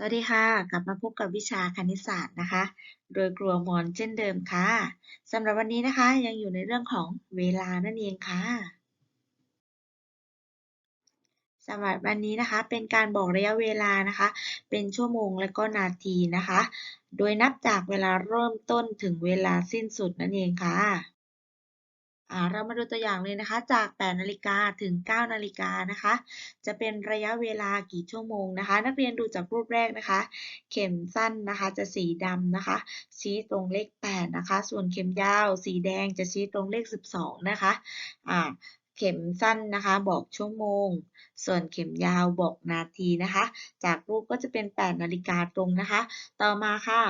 สวัสดีค่ะ กลับมาพบกับวิชาคณิตศาสตร์นะคะ โดยครัวมอนเช่นเดิมค่ะสำหรับวันนี้นะคะ ยังอยู่ในเรื่องของเวลานั่นเองค่ะสำหรับวันนี้นะคะ เป็นการบอกระยะเวลานะคะ เป็นชั่วโมงและก็นาทีนะคะ โดยนับจากเวลาเริ่มต้นถึงเวลาสิ้นสุดนั่นเองค่ะ เรามาดูตัวอย่างเลยนะคะ จาก 8 นาฬิกาถึง 9 นาฬิกานะคะ จะเป็นระยะเวลากี่ชั่วโมงนะคะ นักเรียนดูจากรูปแรกนะคะ เข็มสั้นนะคะจะสีดำนะคะ ชี้ตรงเลข 8 นะคะ ส่วนเข็มยาวสีแดงจะชี้ตรงเลข 12 นะคะะเข็มสั้นนะคะ บอกชั่วโมง ส่วนเข็มยาวบอกนาทีนะคะ จากรูปก็จะเป็น 8 นาฬิกาตรงนะคะ ต่อมาค่ะ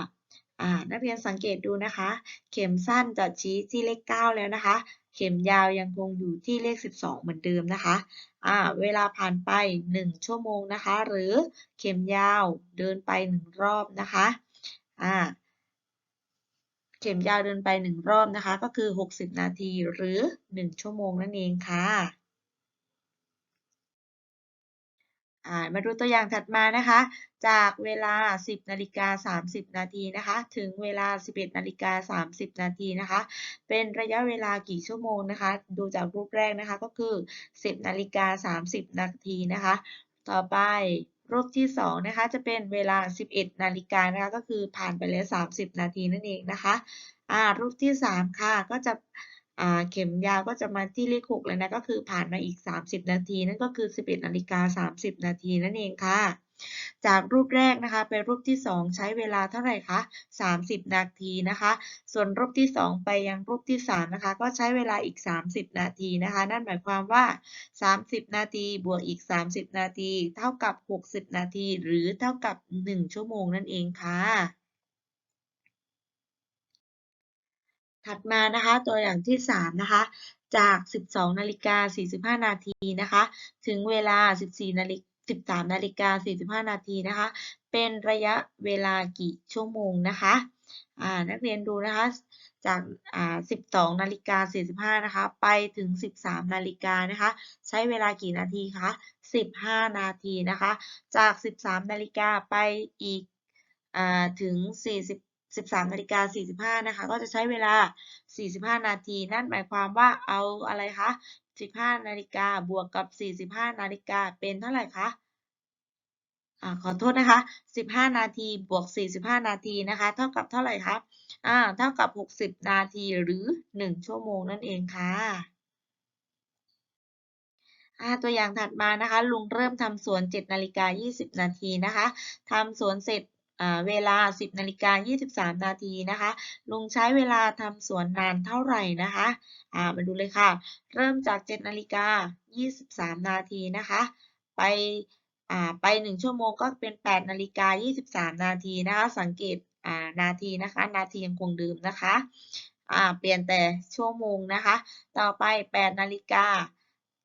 นักเรียนสังเกตดูนะคะ เข็มสั้นจะชี้ที่เลข 9 แล้วนะคะ เข็มยาวยังคงอยู่ที่เลข 12 เหมือนเดิมนะคะอ่าเวลาผ่านไป 1 ชั่วโมงนะคะ หรือเข็มยาวเดินไป 1 รอบนะคะอ่าเข็มยาวเดินไป 1 รอบนะคะ ก็คือ 60 นาทีหรือ 1 ชั่วโมงนั่นเองค่ะ มาดูตัวอย่างถัดมานะคะ จากเวลา 10นาฬิกา30 นาทีนะคะ ถึงเวลา 11นาฬิกา30 นาทีนะคะ เป็นระยะเวลากี่ชั่วโมงนะคะ ดูจากรูปแรกนะคะก็คือ 10นาฬิกา30 นาทีนะคะ ต่อไปรูปที่2นะคะจะเป็นเวลา 11นาฬิกานะคะก็คือผ่านไปแล้ว 30 นาทีนั่นเองนะคะอ่ารูปที่ 3 ค่ะก็จะ เข็มยาวก็จะมาที่เลข6เลยนะก็คือผ่านมาอีก 30 นาที นั่นก็คือ 11นาฬิกา30 นาทีนั่นเองค่ะ จากรูปแรกนะคะไปรูปที่ 2 ใช้เวลาเท่าไหร่คะ30 นาทีนะคะ ส่วนรูปที่ 2 ไปยังรูปที่3นะคะก็ใช้เวลาอีก 30 นาทีนะคะ นั่นหมายความว่า 30 นาทีบวกอีก 30 นาที เท่ากับ 60 นาที หรือเท่ากับ 1 ชั่วโมงนั่นเองค่ะ ถัดมานะคะตัวอย่างที่ 3 นะคะ จาก 12นาฬิกา45 นาทีนะคะ ถึงเวลา 14นาฬิกา13นาฬิกา45 นาทีนะคะ เป็นระยะเวลากี่ชั่วโมงนะคะนักเรียนดูนะคะ จาก12นาฬิกา45 นะคะ ไปถึง 13นาฬิกานะคะ ใช้เวลากี่นาทีคะ 15 นาทีนะคะ จาก 13นาฬิกาไปอีกถึง 40 13นาฬิกา45นะคะ ก็จะใช้เวลา 45 นาที นั่นหมายความว่าเอาอะไรคะ 15 นาฬิกาบวกกับ 45 นาฬิกาเป็นเท่าไหร่คะอ่าขอโทษนะคะ 15 นาทีบวก 45 นาทีนะคะ เท่ากับเท่าไหร่คะอ่าเท่ากับ 60 นาทีหรือ 1 ชั่วโมงนั่นเองค่ะตัวอย่างถัดมานะคะ ลุงเริ่มทำสวน7นาฬิกา20 นาทีนะคะทำสวนเสร็จ เวลา 10นาฬิกา23 นาทีนะคะ ลุงใช้เวลาทำสวนนานเท่าไหร่นะคะมาดูเลยค่ะ เริ่มจาก7นาฬิกา23 นาทีนะคะ ไปไป 1 ชั่วโมงก็เป็น 8นาฬิกา23 นาทีนะคะ สังเกตนาทีนะคะ นาทียังคงเดิมนะคะเปลี่ยนแต่ชั่วโมงนะคะ ต่อไป 8นาฬิกา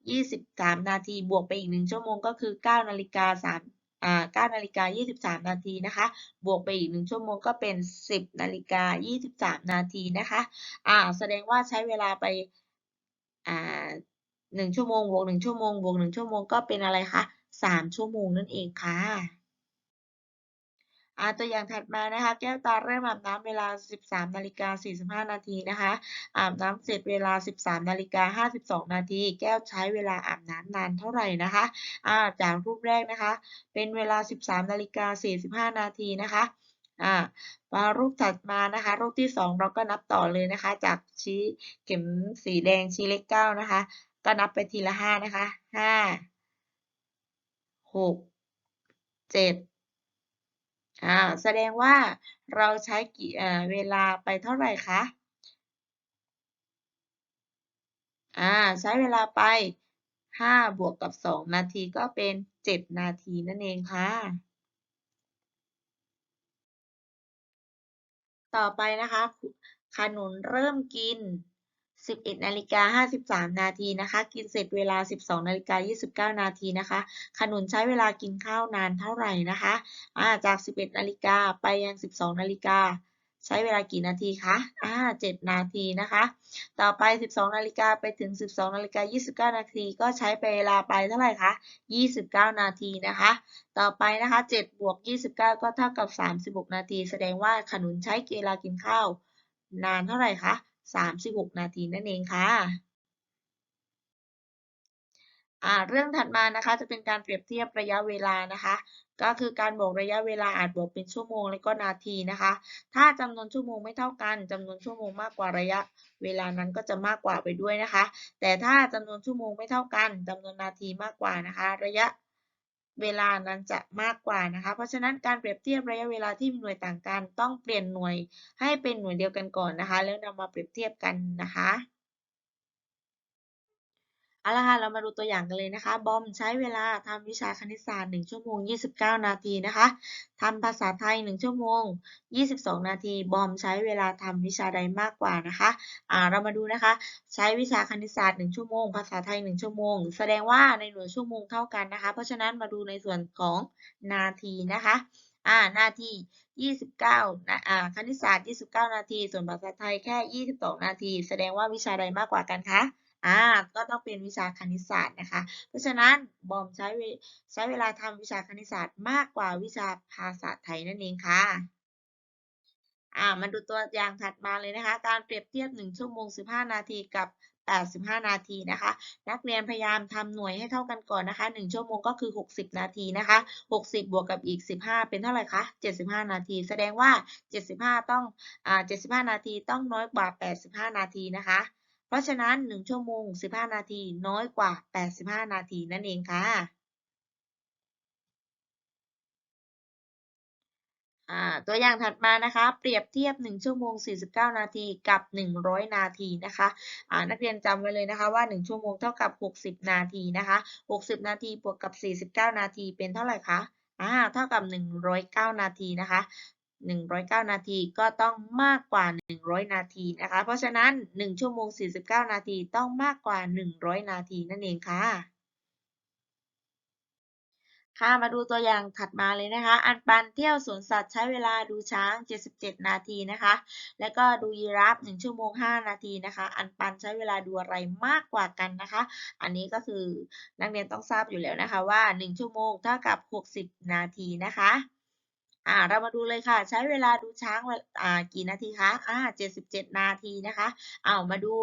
23 นาที บวกไปอีก 1 ชั่วโมงก็คือ 9 นาฬิกา3 9นาฬิกา23 นาทีนะคะ บวกไปอีก 1 ชั่วโมงก็เป็น 10นาฬิกา23 นาทีนะคะอ่าแสดงว่าใช้เวลาไปอ่า1ชั่วโมงบวก1ชั่วโมงบวก1ชั่วโมงก็เป็นอะไรคะ3ชั่วโมงนั่นเองค่ะ อาตัวอย่างถัดมานะคะ แก้วตาเริ่มอาบน้ำเวลา 13นาฬิกา45นาทีนะคะ อาบน้ำเสร็จเวลา 13นาฬิกา52นาที แก้วใช้เวลาอาบน้ำนานเท่าไหร่นะคะาจากรูปแรกนะคะ เป็นเวลา 13นาฬิกา45นาทีนะคะอ่ามารูปถัดมานะคะ รูปที่ 2 เราก็นับต่อเลยนะคะ จากชี้เข็มสีแดงชี้เลข9นะคะ ก็นับไปทีละ5นะคะ5 6 7 อ่าแสดงว่าเราใช้กี่เวลาไปเท่าไหร่คะอ่าใช้เวลาไป 5 บวกกับ 2 นาทีก็เป็น 7 นาทีนั่นเองค่ะ ต่อไปนะคะขนุนเริ่มกิน 11นาฬิกา53 นาทีนะคะ กินเสร็จเวลา 12นาฬิกา29 นาทีนะคะ ขนุนใช้เวลากินข้าวนานเท่าไหร่นะคะจาก 11นาฬิกาไปยัง 12นาฬิกาใช้เวลากี่นาทีคะอ่า7นาทีนะคะ ต่อไป 12 นาฬิกาไปถึง 12 นาฬิกา 29 นาที ก็ใช้ไปเวลาไปเท่าไหร่คะ 29 นาทีนะคะ ต่อไปนะคะ7บวก29 ก็เท่ากับ 36 นาที แสดงว่าขนุนใช้เวลากินข้าว นานเท่าไหร่คะ 36 นาทีนั่นเองค่ะเรื่องถัดมานะคะจะเป็นการเปรียบเทียบระยะเวลานะคะ ก็คือการบอกระยะเวลาอาจบอกเป็นชั่วโมงและก็นาทีนะคะ ถ้าจำนวนชั่วโมงไม่เท่ากันจำนวนชั่วโมงมากกว่าระยะเวลานั้นก็จะมากกว่าไปด้วยนะคะ แต่ถ้าจำนวนชั่วโมงไม่เท่ากันจำนวนนาทีมากกว่านะคะ ระยะ เวลานั้นจะมากกว่านะคะ เพราะฉะนั้นการเปรียบเทียบระยะเวลาที่มีหน่วยต่างกัน ต้องเปลี่ยนหน่วยให้เป็นหน่วยเดียวกันก่อนนะคะ แล้วนำมาเปรียบเทียบกันนะคะ เอาละค่ะ เรามาดูตัวอย่างกันเลยนะคะ บอมใช้เวลาทำวิชาคณิตศาสตร์ 1 ชั่วโมง 29 นาทีนะคะทำภาษาไทย 1 ชั่วโมง 22 นาที บอมใช้เวลาทำวิชาใดมากกว่านะคะอ่าเรามาดูนะคะ ใช้วิชาคณิตศาสตร์ 1 ชั่วโมง ภาษาไทย 1 ชั่วโมง แสดงว่าในหน่วยชั่วโมงเท่ากันนะคะ เพราะฉะนั้นมาดูในส่วนของนาทีนะคะอ่านาที29นะอ่าคณิตศาสตร์ 29 นาที ส่วนภาษาไทยแค่ 22 นาที แสดงว่าวิชาใดมากกว่ากันคะ อ่าก็ต้องเป็นวิชาคณิตศาสตร์นะคะ เพราะฉะนั้นบอมใช้ใช้เวลาทำวิชาคณิตศาสตร์มากกว่าวิชาภาษาไทยนั่นเองค่ะอ่ามาดูตัวอย่างถัดมาเลยนะคะ การเปรียบเทียบ 1 ชั่วโมง 15 นาทีกับ 85 นาทีนะคะ นักเรียนพยายามทำหน่วยให้เท่ากันก่อนนะคะ 1 ชั่วโมงก็คือ 60 นาทีนะคะ 60 บวกกับอีก 15 เป็นเท่าไหร่คะ 75 นาที แสดงว่า 75 ต้องอ่า75 นาทีต้องน้อยกว่า 85 นาทีนะคะ ราะฉะนั้น 1 ชั่วโมง 15 นาทีน้อยกว่า 85 นาทีนั่นเองค่ะตัวอย่างถัดมานะคะ เปรียบเทียบ 1 ชั่วโมง 49 นาทีกับ 100 นาทีนะคะนักเรียนจำไว้เลยนะคะว่า 1 ชั่วโมงเท่ากับ 60 นาทีนะคะ 60 นาทีบวกกับ 49 นาทีเป็นเท่าไหร่คะอ่าเท่ากับ 109 นาทีนะคะ 109 นาทีก็ต้องมากกว่า 100 นาทีนะคะ เพราะฉะนั้น 1 ชั่วโมง 49 นาทีต้องมากกว่า 100 นาทีนั่นเองค่ะ ค่ะ มาดูตัวอย่างถัดมาเลยนะคะ อันปันเที่ยวสวนสัตว์ใช้เวลาดูช้าง 77 นาทีนะคะ แล้วก็ดูยีราฟ1ชั่วโมง 5 นาทีนะคะ อันปันใช้เวลาดูอะไรมากกว่ากันนะคะ อันนี้ก็คือนักเรียนต้องทราบอยู่แล้วนะคะว่า 1 ชั่วโมงเท่ากับ 60 นาทีนะคะ อ่าเรามาดูเลยค่ะ ใช้เวลาดูช้างอ่ากี่นาทีคะอ่า77นาทีนะคะเอามาดู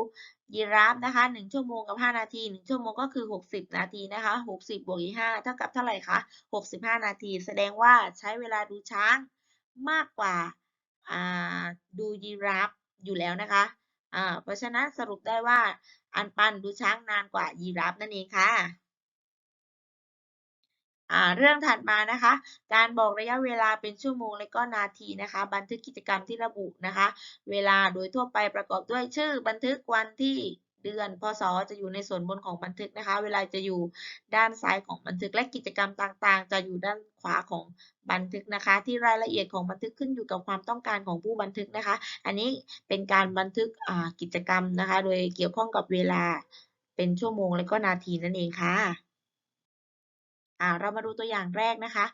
ยีราฟนะคะ1ชั่วโมงกับ5นาที1ชั่วโมงก็คือ60นาทีนะคะ60บวกอีก5เท่ากับเท่าไหร่คะ65นาที แสดงว่าใช้เวลาดูช้างมากกว่าอ่าดูยีราฟอยู่แล้วนะคะอ่าเพราะฉะนั้นสรุปได้ว่าอันปันดูช้างนานกว่ายีราฟนั่นเองค่ะอ่า เรื่องถัดมานะคะ การบอกระยะเวลาเป็นชั่วโมงและก็นาทีนะคะ บันทึกกิจกรรมที่ระบุนะคะ เวลาโดยทั่วไปประกอบด้วยชื่อบันทึกวันที่เดือนพศจะอยู่ในส่วนบนของบันทึกนะคะ เวลาจะอยู่ด้านซ้ายของบันทึกและกิจกรรมต่างๆ จะอยู่ด้านขวาของบันทึกนะคะ ที่รายละเอียดของบันทึกขึ้นอยู่กับความต้องการของผู้บันทึกนะคะ อันนี้เป็นการบันทึกกิจกรรมนะคะ โดยเกี่ยวข้องกับเวลาเป็นชั่วโมงและก็นาทีนั่นเองค่ะ อ่าเรามาดูตัวอย่างแรกนะคะ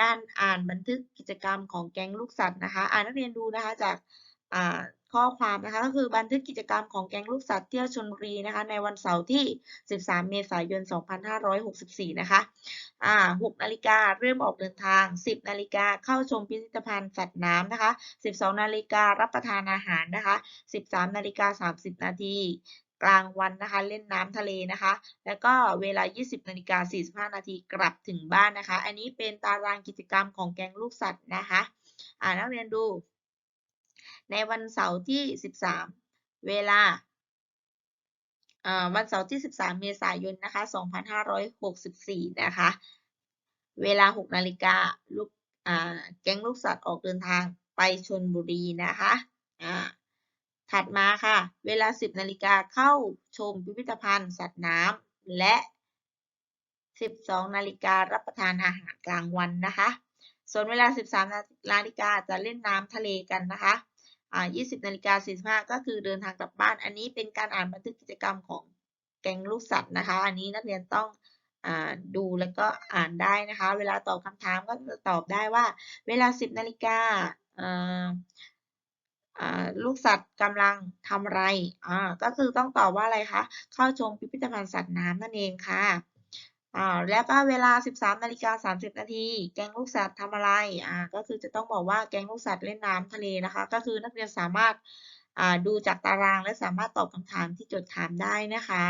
การอ่านบันทึกกิจกรรมของแก๊งลูกสัตว์นะคะ อ่านักเรียนดูนะคะจากอ่าข้อความนะคะก็คือบันทึกกิจกรรมของแก๊งลูกสัตว์เที่ยวชลบุรีนะคะในวันเสาร์ที่ 13 เมษายน 2564 นะคะ อ่า6นาฬิกาเริ่มออกเดินทาง 10 นาฬิกาเข้าชมพิพิธภัณฑ์สัตว์น้ำนะคะ 12 นาฬิการับประทานอาหารนะคะ 13 นาฬิกา 30 นาที กลางวันนะคะ เล่นน้ำทะเลนะคะ แล้วก็เวลา 20นาฬิกา45 นาทีกลับถึงบ้านนะคะ อันนี้เป็นตารางกิจกรรมของแกงลูกสัตว์นะคะอ่านักเรียนดู ในวันเสาร์ที่ 13 เวลาวันเสาร์ที่ 13 เมษายน นะคะ 2564 นะคะ เวลา 6 นาฬิกาลูกแก๊งลูกสัตว์ออกเดินทางไปชลบุรีนะคะอ่า ถัดมาค่ะ เวลา 10นาฬิกาเข้าชมพิพิธภัณฑ์ สัตว์น้ำและ 12นาฬิการับประทานอาหารกลางวันนะคะ ส่วนเวลา 13นาฬิกาจะเล่นน้ำทะเลกันนะคะอ่า20นาฬิกา45 ก็คือเดินทางกลับบ้าน อันนี้เป็นการอ่านบันทึกกิจกรรมของแก๊งลูกสัตว์นะคะ อันนี้นักเรียนต้องอ่าดูแล้วก็อ่านได้นะคะ เวลาตอบคำถามก็จะตอบได้ว่า เวลา 10นาฬิกา ลูกสัตว์กำลังทำอะไร อ่า ก็คือต้องตอบว่าอะไรคะ เข้าชมพิพิธภัณฑ์สัตว์น้ำนั่นเองค่ะ อ่า แล้วก็เวลา 13นาฬิกา30นาทีแกงลูกสัตว์ทำอะไร อ่า ก็คือจะต้องบอกว่าแกงลูกสัตว์เล่นน้ำทะเลนะคะ ก็คือนักเรียนสามารถ อ่า ดูจากตารางและสามารถตอบคำถามที่โจทย์ถามได้นะคะ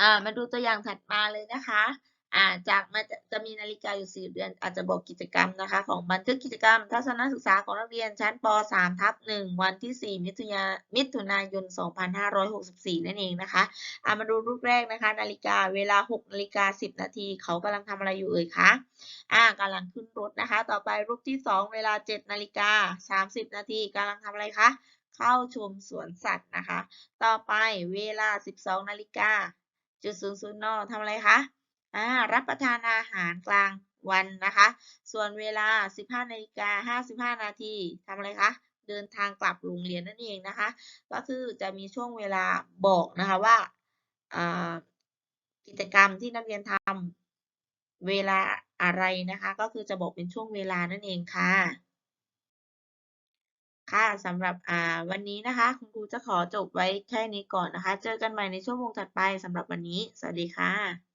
อ่า มาดูตัวอย่างถัดมาเลยนะคะ อ่าจากมันจะจะมีนาฬิกาอยู่ 4 เดือน อาจจะบอกกิจกรรมนะคะ ของบันทึกกิจกรรม ทัศนศึกษาของนักเรียนชั้นป .3 ทับ1วันที่ 4 มิถุนายมิถุนายน 2564 นั่นเองนะคะอ่ามาดูรูปแรกนะคะ นาฬิกาเวลา6นาฬิกา 10 นาที เขากำลังทำอะไรอยู่เอ่ยคะอ่ากำลังขึ้นรถนะคะ ต่อไปรูปที่ 2 เวลา 7 นาฬิกา 30 นาทีกำลังทำอะไรคะเข้าชมสวนสัตว์นะคะ ต่อไปเวลา 12 นาฬิกาจุดศูนย์ศูนย์นทำอะไรคะ อ่ารับประทานอาหารกลางวันนะคะ ส่วนเวลา 15นาฬิกา55 นาทีทำอะไรคะ เดินทางกลับโรงเรียนนั่นเองนะคะ ก็คือจะมีช่วงเวลาบอกนะคะว่ากิจกรรมที่นักเรียนทำเวลาอะไรนะคะ ก็คือจะบอกเป็นช่วงเวลานั่นเองค่ะ ค่ะสำหรับวันนี้นะคะ คุณครูจะขอจบไว้แค่นี้ก่อนนะคะ เจอกันใหม่ในชั่วโมงถัดไปสำหรับวันนี้ สวัสดีค่ะ